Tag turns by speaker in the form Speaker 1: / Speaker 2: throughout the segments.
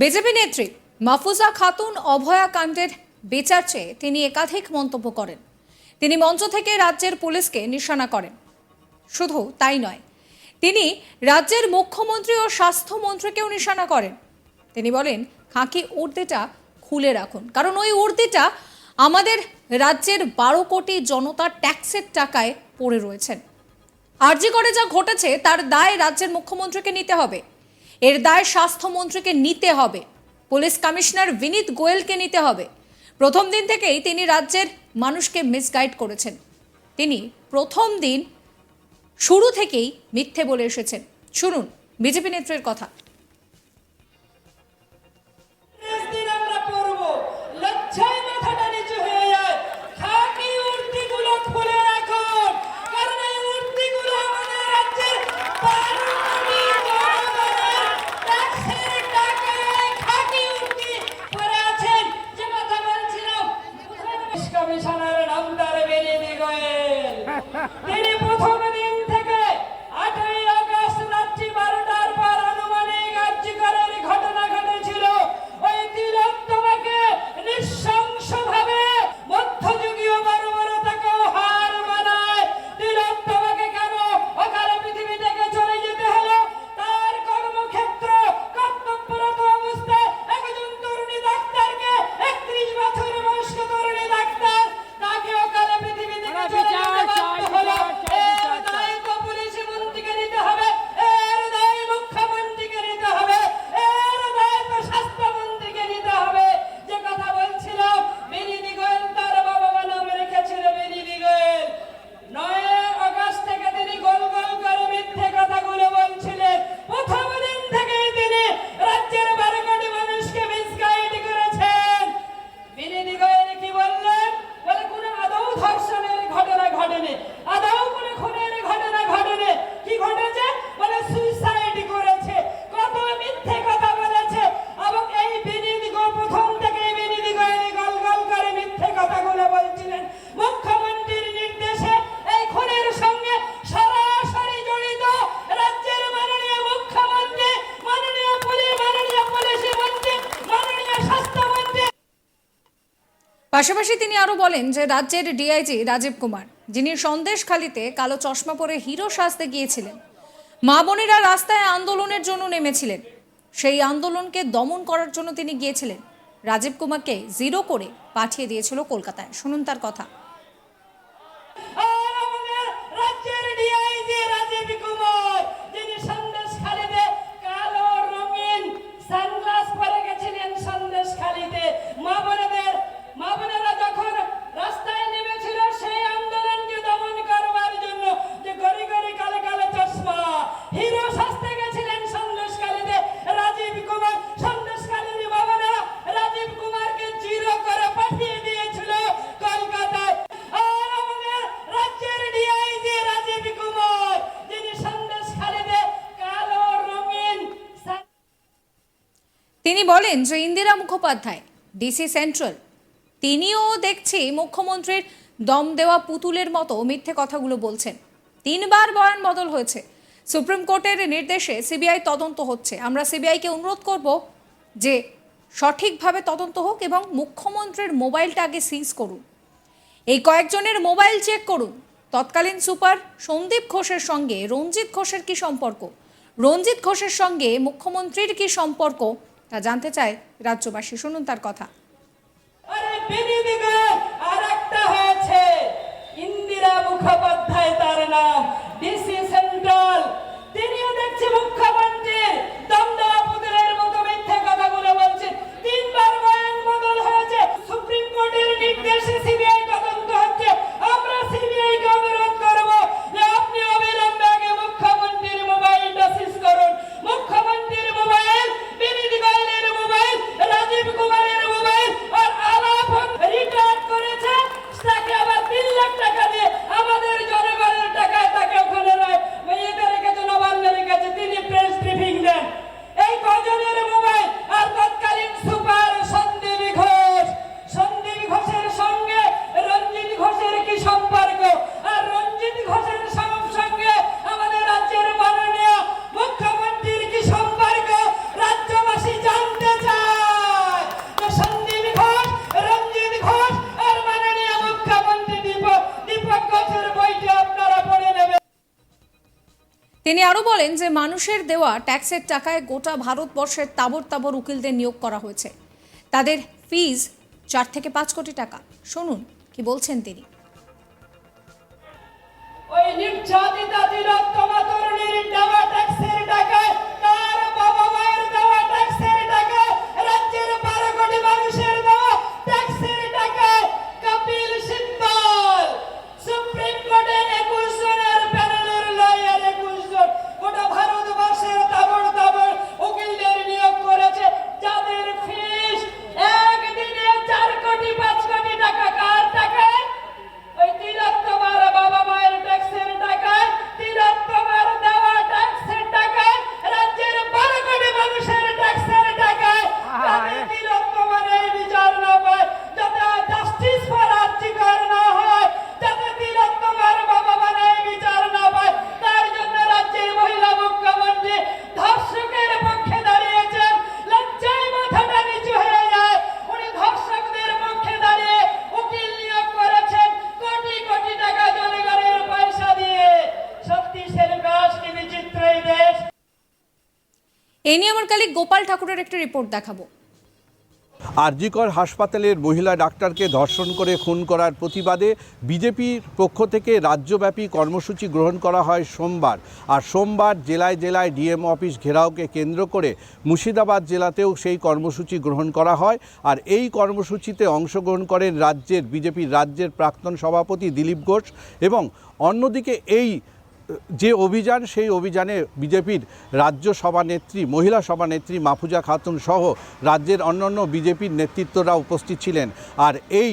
Speaker 1: BJP নেত্রী মাহফুজা খাতুন অভয়াকাণ্ডের বিচার চেয়ে তিনি একাধিক মন্তব্য করেন। তিনি মঞ্চ থেকে রাজ্যের পুলিশকে নিশানা করেন। শুধু তাই নয়, তিনি রাজ্যের মুখ্যমন্ত্রী ও স্বাস্থ্যমন্ত্রীকেও নিশানা করেন। তিনি বলেন, খাঁকি উর্দিটা খুলে রাখুন। কারণ ওই উর্দিটা আমাদের রাজ্যের বারো কোটি জনতা ট্যাক্সের টাকায় পড়ে রয়েছেন। আরজি করে যা ঘটেছে তার দায় রাজ্যের মুখ্যমন্ত্রীকে নিতে হবে। এর দায় স্বাস্থ্যমন্ত্রীকে নিতে হবে। পুলিশ কমিশনার বিনীত গোয়েলকে নিতে হবে। প্রথম দিন থেকেই তিনি রাজ্যের মানুষকে মিসগাইড করেছেন। তিনি প্রথম দিন শুরু থেকেই মিথ্যে বলে এসেছেন। শুনুন, বিজেপি নেত্রীর কথা। পাশাপাশি তিনি আরও বলেন যে রাজ্যের ডিআইজি রাজীব কুমার, যিনি সন্দেশখালিতে কালো চশমা পরে হিরো সাজতে গিয়েছিলেন, মা বোনেরা রাস্তায় আন্দোলনের জন্য নেমেছিলেন। সেই আন্দোলনকে দমন করার জন্য তিনি গিয়েছিলেন। রাজীব কুমারকে জিরো করে পাঠিয়ে দিয়েছিল কলকাতায়। শুনুন তার কথা। বলেন যে ইন্দিরা মুখোপাধ্যায়, ডিসি সেন্ট্রাল, তিনিও দেখছি মুখ্যমন্ত্রীর দম দেওয়া পুতুলের মতো মিথ্যে কথাগুলো বলছেন। তিনবার বয়ান বদল হয়েছে। সুপ্রিম কোর্টের নির্দেশে সিবিআই তদন্ত হচ্ছে। আমরা সিবিআইকে অনুরোধ করব যে সঠিকভাবে তদন্ত হোক এবং মুখ্যমন্ত্রীর মোবাইলটা আগে সিজ করুন। এই কয়েকজনের মোবাইল চেক করুন। তৎকালীন সুপার সন্দীপ ঘোষের সঙ্গে রঞ্জিত ঘোষের কি সম্পর্ক? রঞ্জিত ঘোষের সঙ্গে মুখ্যমন্ত্রীর কি সম্পর্ক? তা জানতে চায় রাজ্যবাসী। শুনুন তার কথা।
Speaker 2: মুখোপাধ্যায় তার নাম, ডিসি সেন্ট্রাল। তিনিও দেখছি মুখ্যমন্ত্রীর তিনি
Speaker 3: আরও বলেন যে মানুষের দেওয়া ট্যাক্সের টাকায় গোটা ভারতবর্ষের তাবর তাবর উকিলদের নিয়োগ করা হয়েছে। তাদের ফিজ চার থেকে পাঁচ কোটি টাকা। শুনুন, কি বলছেন তিনি।
Speaker 1: ওই নির্যাতিতা ট্যাক্সের টাকায় এই
Speaker 3: নিয়ে আমার গোপাল ঠাকুরের একটি রিপোর্ট দেখাবো।
Speaker 4: আরজিকর হাসপাতালের মহিলা ডাক্তারকে ধর্ষণ করে খুন করার প্রতিবাদে বিজেপির পক্ষ থেকে রাজ্যব্যাপী কর্মসূচি গ্রহণ করা হয় সোমবার। আর সোমবার জেলায় জেলায় ডিএম অফিস ঘেরাওকে কেন্দ্র করে মুর্শিদাবাদ জেলাতেও সেই কর্মসূচি গ্রহণ করা হয়। আর এই কর্মসূচিতে অংশগ্রহণ করেন রাজ্যের, বিজেপির রাজ্যের প্রাক্তন সভাপতি দিলীপ ঘোষ এবং অন্যদিকে এই যে অভিযান, সেই অভিযানে বিজেপির রাজ্য সভানেত্রী মহিলা সভানেত্রী মাফুজা খাতুন সহ রাজ্যের অন্যান্য বিজেপির নেতৃত্বরা উপস্থিত ছিলেন। আর এই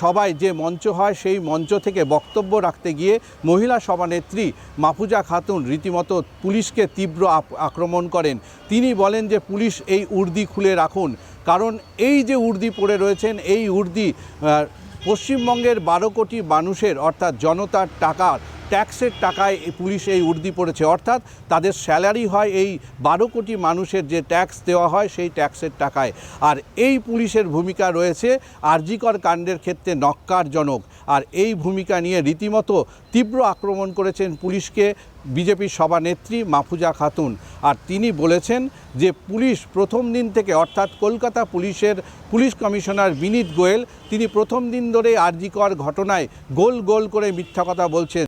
Speaker 4: সভায় যে মঞ্চ হয়, সেই মঞ্চ থেকে বক্তব্য রাখতে গিয়ে মহিলা সভানেত্রী মাফুজা খাতুন রীতিমতো পুলিশকে তীব্র আক্রমণ করেন। তিনি বলেন যে পুলিশ এই উর্দি খুলে রাখুন। কারণ এই যে উর্দি পড়ে রয়েছেন, এই উর্দি পশ্চিমবঙ্গের বারো কোটি মানুষের, অর্থাৎ জনতার টাকার ট্যাক্সের টাকায় পুলিশ এই উর্দি পড়েছে। অর্থাৎ তাদের স্যালারি হয় এই বারো কোটি মানুষের যে ট্যাক্স দেওয়া হয় সেই ট্যাক্সের টাকায়। আর এই পুলিশের ভূমিকা রয়েছে আরজিকর কাণ্ডের ক্ষেত্রে নক্কারজনক। আর এই ভূমিকা নিয়ে রীতিমতো তীব্র আক্রমণ করেছেন পুলিশকে বিজেপির সভানেত্রী মাফুজা খাতুন। আর তিনি বলেছেন যে পুলিশ প্রথম দিন থেকে, অর্থাৎ কলকাতা পুলিশের পুলিশ কমিশনার বিনীত গোয়েল, তিনি প্রথম দিন ধরে আরজিকর ঘটনায় গোল গোল করে মিথ্যা কথা বলছেন।